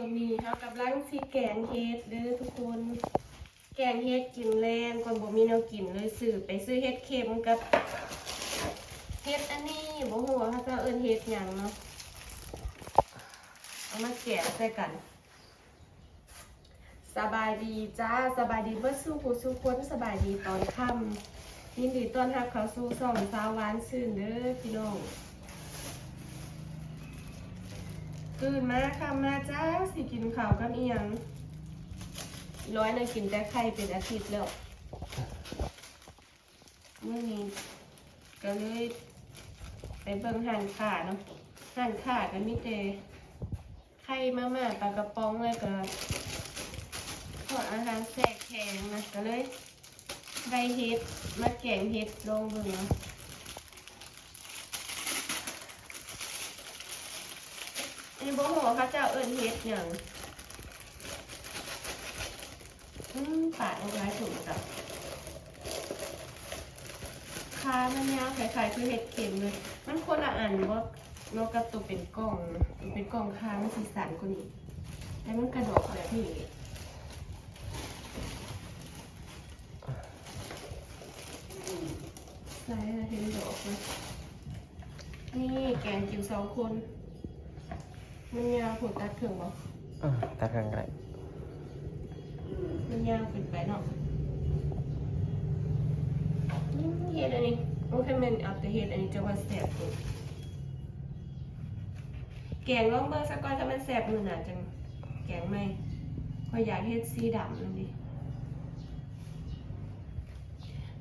ตัวนี้เขากับล้างสีแกงเฮ็ดเด้อทุกคน แกงเฮ็ดกินแรงก่อนบ่มีแนวกินเลยซื้อไปซื้อเฮ็ดเค็มกับเฮ็ดอันนี้บ่ฮู้ว่าเขาจะเอิ้นเฮ็ดหยังเนาะเอามาแกะใส่กัน สบายดีจ้าสบายดีเบิดสู้ผู้สู้คนสบายดีตอนค่ำยินดีต้อนรับเขาสู่ช่องสาวหวานซื่นเด้อพี่น้อง ตื่นมาค่ะมาจ้าสิกินข้าวกับอียง ร้อยนึงกินแต่ไข่เป็นอาทิตย์แล้วเมื่อนี้ก็เลยไปเบิ่งหันขาเนาะหันขาก็มีแต่ไข่มาม่าปลากระป๋องเลยก็ขออาหารแสกแข็งนะก็เลยได้เฮ็ดมาแกงเฮ็ดลงเบิ่งเนาะ นนี้บ่ฮู้ว่าเขาเจ้าเอิ้นเฮ็ดหยังอืมปาดเอาไว้ถูกกับคามันยาวคล้ายๆคือเฮ็ดเข็มเลย มันคนละอันว่านกกระตุกเป็นกล่องมันเป็นกล่องคามันสีสันกว่านี้แล้วมันกระดกแบบนี้ไหนะเห็นดอกเลยนี่แกงจิ๋วสองคน มันยาวผดตัดถึงบ่อืมตาเครื่องไรมันยาวเป็นไปเนาะอืมเฮ็ดอันนี้โอเคแมันเอาแต่เฮ็ดอันนี้จะว่าแซ่บสุดแกงลองเบิ่งสักก่อนถ้ามันแซ่บมื้อหน้าจังแกงไหม่ข้อยอยากเฮ็ดสีดำนั่นดิ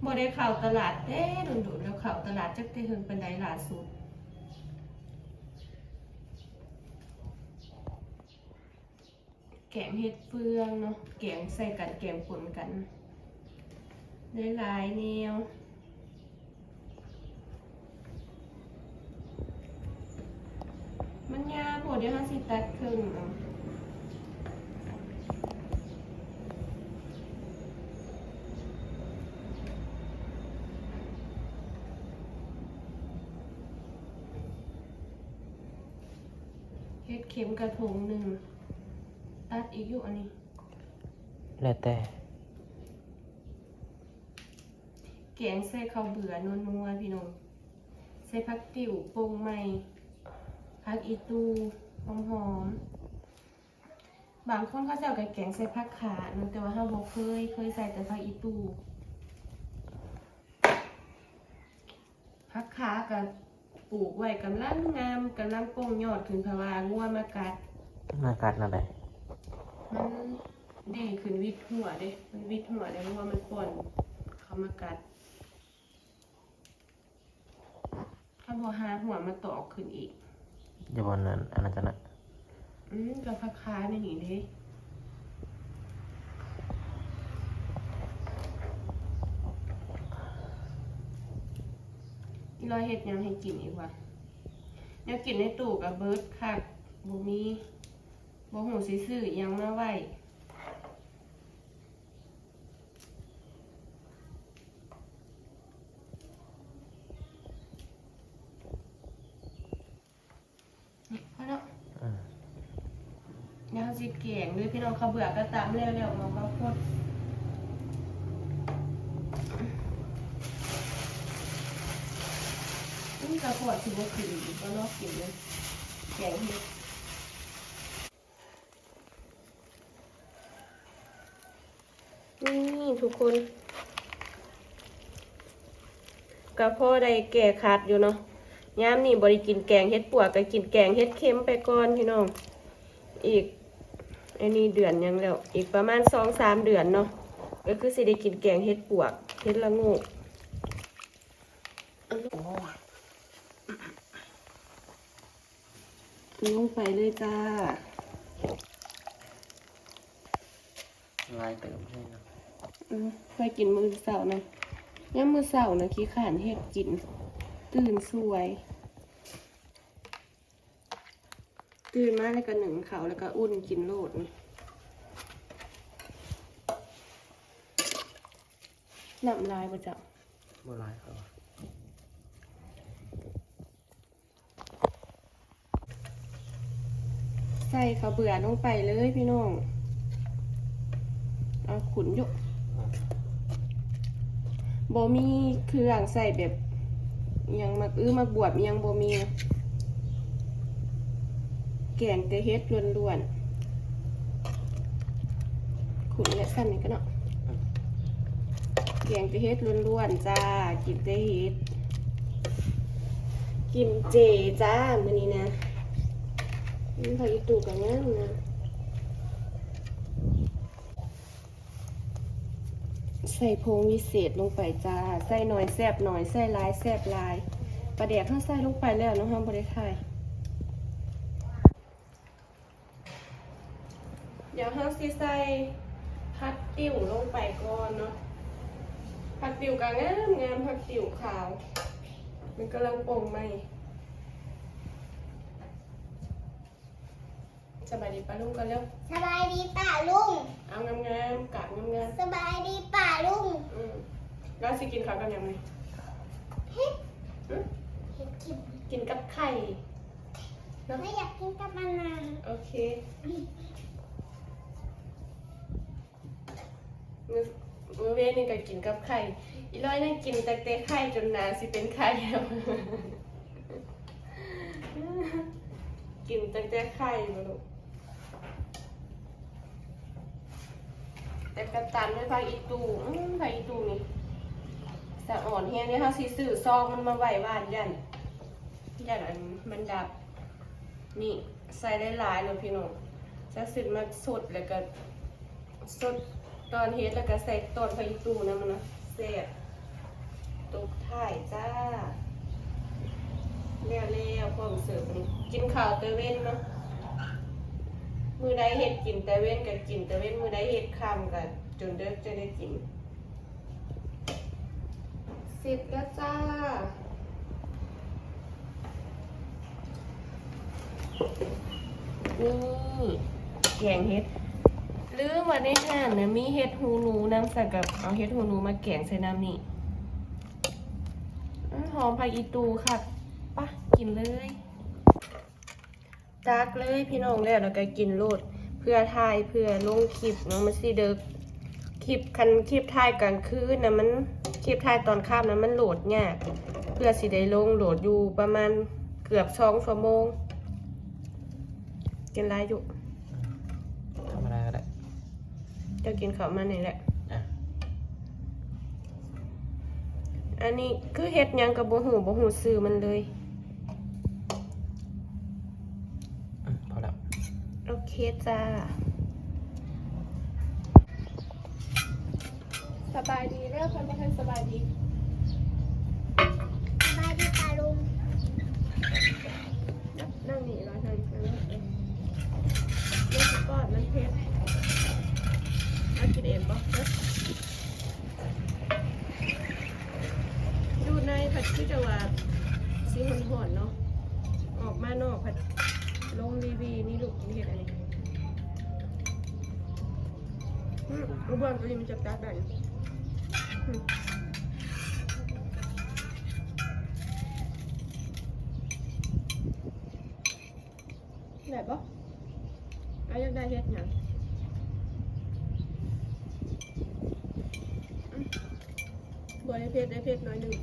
บ่ได้เข้าตลาดเด้ดุนๆแล้วเข้าตลาดจักได้เฮิงปานใดล่าสุด แกงเห็ดเฟืองเนาะแกงใส่กันแกงปนกันได้หลายแนวมันยากโหเดี๋ยวห้าสิตัดครึ่งเอาเห็ดเข็มกระทงหนึ่ง อีกอยู่อันนี้ แล้วแต่แกงใส่ข้าวเบื่อนัวๆพี่น้องใส่ผักติ๋วโป่งใหม่ผักอีตูหอมหอมๆบางคนเขาจะเอากับแกงใส่ผักขาเนอะแต่ว่าเราบ่เคย เคยใส่แต่ผักอีตูผักขากับปลูกไว้กำลังงามกำลังโป่งยอดขึ้นเพราะว่างัวมากัด มากัดนั่นแหละ มันดีขึ้นวิดหัวเด้ มันวิดหัวได้เพราะว่ามันป่นเขามากัด ถ้าพอหาหัวมาตอกขึ้นอีกอยู่บนนั้นอันนั้นจะนะอืมกับพักค้าในนี้เด้อีรอยเห็ดหยังให้กินอีกวะแนวกินในตู้กับเบิร์ดค่ะบ่มี บ่หูสิซื้ออิหยังมาไว้นี่พอแล้วอืมยาวสิเก่งเลยพี่น้องเขาเบื่อก็ตามเร็วๆมาเขาพดนี่กระพอดสิบขึ้นอีกก็นอกกินเลยแกงเห็ดนี่ ทุกคนกระเพาะได้แก่ขาดอยู่เนาะยามนี่บริกินแกงเห็ดปวกก็กินแกงเห็ดเค็มไปก่อนพี่น้อง อีกอันนี้เดือนยังแล้ว อีกประมาณสองสามเดือนเนาะ ก็คือสิได้กินแกงเห็ดปวกเห็ดละงูลงไปเลยจ้าลายเติมให้นะ อืมไปกินมือเสาร์นะย่ามมือเสาร์นะขี้ขานเห็ดกิน ตื่นสวย ตื่นมาแล้วก็หนึ่งเขาวแล้วก็อุ่นกินโลดนี่น้ำลายประจับบ่ลายเขาใส่ข้าวเบื่อลงไปเลยพี่น้อง เอาขุนอยุ บ่มีเครื่องใส่แบบยังมักอื้อมักบวบยังบ่มี แกงแต่เฮ็ดล้วนๆขุนและสั้นนี่ก็เนาะแกงแต่เฮ็ดล้วนๆจ้ากินแต่เฮ็ดกินเจจ้ามื้อนี้นะนี่ผักอีตูกับงามนะ ใส่พงวิเศษลงไปจ้า ใส่หน่อยแซบหน่อย ใส่ลายแซบลายปลาแดกข้างใส่ลงไปแล้วน้องห้ามบริไทยเดี๋ยวห้าสิใส่พัดติ๋วลงไปก่อนเนาะผักติ๋วกางงามงามผักติ๋วขาว มันกำลังโป่งไหม สบายดีป้าลุงกันเร็วสบายดีป่าลุงเอางามงามๆกาดงามงามสบายดีป่าลุงๆอืมแล้วสิกินข้าวกันยังไงเฮ็ดอืมเฮ็ดกินกินกับไข่ ไม่อยากกินกับมันนานโอเคมื้อมื้อเว้นนี่ก็กินกับไข่ อีร้อยนั่นกินแต่แต่ไข่จนหนาสิเป็นไข่แล้ว กินแต่แต่ไข่มาลูก แต่กระตันด้วยผักอีตูอืมผักอีตูนี่แต่อ่อนแฮงเนี่ยเขาสิซื้อซองมันมาไหวบ้านยันยันอันมันดับ นี่ใส่ได้หลายเลยพี่น้องจะสิมาสดแล้วก็สดตอนเฮ็ดแล้วก็ใส่ต้นผักอีตูนะมันนะแซ่บตกถ่ายจ้าแล้วแล้วพร้อมเสิร์ฟกินข้าวแต่เว้นเนาะ มือใดเห็ดกินแต่เว้นก็กินแต่เว้นมือใดเห็ดค่ำก็จนเด็กจะได้กินเสร็จแล้วจ้านี่แกงเห็ดลืมว่าในห้างนะมีเห็ดหูหนูน้ำใส่กับเอาเห็ดหูหนูมาแกงใส่น้ำนี่อื้อหอมผักอีตูค่ะปะกินเลย ตักเลยพี่น้องแล้วแล้วก็กินโลด เพื่อถ่ายเพื่อลงคลิปเน้องมันสิเด็กคลิปคันคลิปถ่ายกลางคืนนะมันคลิปถ่ายตอนค่ำนะมันโหลดยากเพื่อสิได้ลงโหลดอยู่ประมาณเกือบสองชั่วโมงกินไรอยู่ธรรมดาก็ได้จะกินข้าวมันนี่แหละอะอันนี้คือเฮ็ดหยังกับบ่หูบ่หูซื้อมันเลย อืมพอแล้ว โอเคจ้า สบายดีแล้วคนบ่ทันสบายดี สบายดีป่าลุง นั่งนี่รอทางทางนี้เองเล่นกอดมันเผ็ดเอากินเองบ่เด้ออยู่ในผัดที่จะว่าสีหอนๆเนาะ ออกมานอกผัดลงรีวีนี่ลูกนี่เห็ดอะไรอื มอุบลตัวนี้มันจะตัดได้อืมได้ปะอายังได้เฮ็ดหยังอืมบัวได้เพชรได้เพชรน้อยหนึ่ง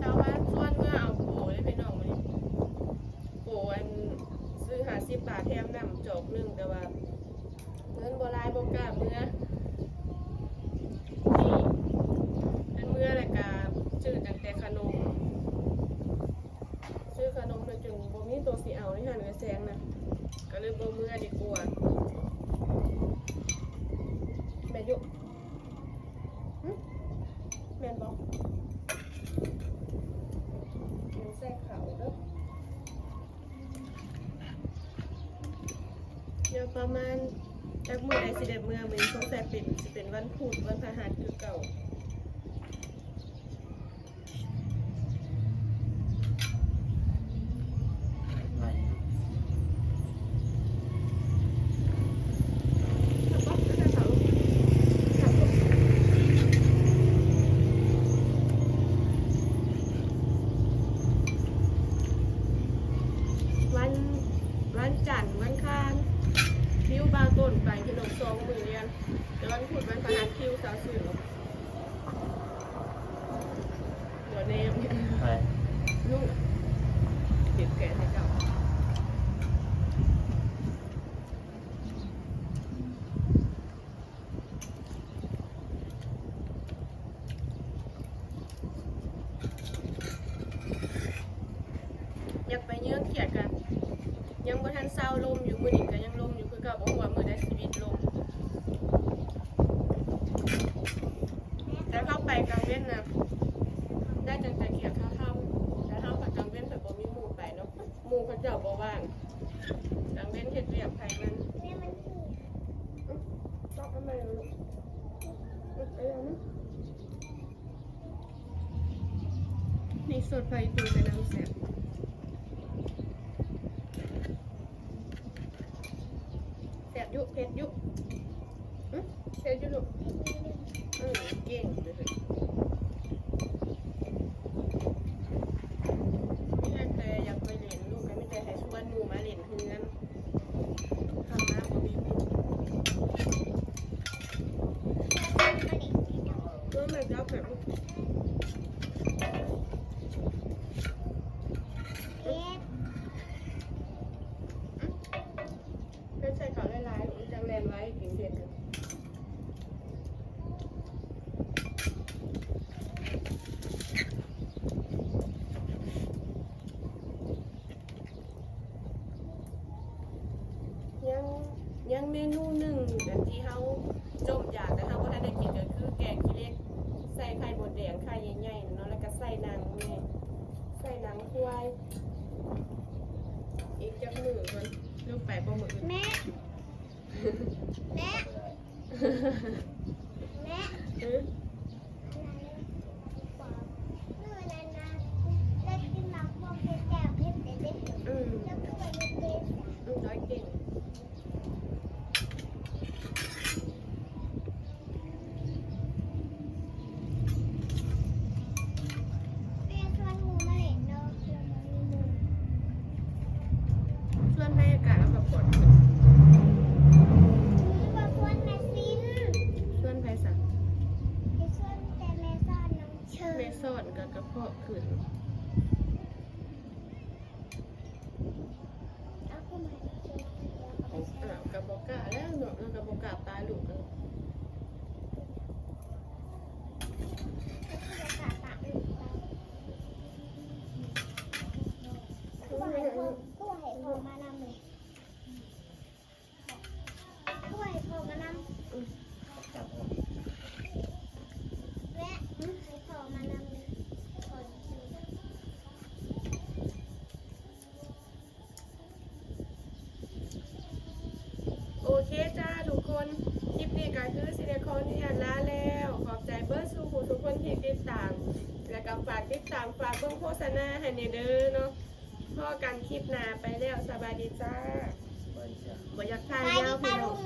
ชาวบ้านส่วนเมื่อเอาโปได้ไปน้องมาดิโปอันซื้อหาสิบบาทแถมนำจอกหนึ่งแต่ว่าเงินโบราณโบกล้าเมื่อนี่อันเมื่อรายการชื่อตั้งแต่ขนมชื่อขนมเลยจึงบ่มีตัวสีเอาในหันกระแซงนะก็เลยบ่เมื่อดีกว่าแม่ยุแม่นบอก กินแซ่เขาเด้อเดี๋ยวประมาณจากมือใดสิเด็ดเมื่อมันสงสัยเป็นสิเป็นวัน พุธวันพฤหัสคือเก่า ยังบ่ทันเศร้าลมอยู่มื้อนี้ก็ยังลมอยู่คือเก่าบ่ฮู้ว่ามื้อใดชีวิตลม แต่เข้าไป กลางเว้นนะได้จังแต่เขียข้าวค่ำแต่เข้าไปกลางเว้นแต่บ่มีหมู่ไปเนาะหมู่เขาเจ้าบ่ว่างกลางเว้นเฮ็ดเวียกไผมันแม่มันหิวชอบทำไมลูกไปเอามั้ยนี่สดไฟตูไปน้ำแซ่บแซ่บอยุเผ็ดอยุอื้อ เผ็ดอยุลูกเออเก่งเลยไม่ใช่แต่อยากไปเล่นลูกก็ไม่แต่ให้ชวนหนูมาเล่นเพื่อนทำน้ำก็มีหมู่ มาเด็กที่ดอก เพื่อมันจะแบบ เก็บ เพื่อใส่เขาหลายๆมันจังแลนไว้กินเผ็ดเลยยังยังเมนูหนึ่งแบบที่เขาจมอยากแต่เขาก็ได้กินก็คือแกงขี้เหล็ก ใส่ไข่บดแดง ไข่ใหญ่ๆเนาะแล้วก็ใส่หนังนี่ใส่หนังควายอีกจักมือมันลูกไปบ่มืออื่นแม่แม่แม่ คนคลิปนี้ก็คือซิเนคอนที่อันลาแล้ว ขอบใจเบิร์ดสู่ผู้ทุกคนที่ติดตาม และก็ฝากติดตามฝากเบิ่งโฆษณาให้ในเด้อเนาะพ่อกันคลิปหน้าไปแล้วสบายดีจ้าบ่อยากทานไปยาดิวปลาพี่น้ลุอง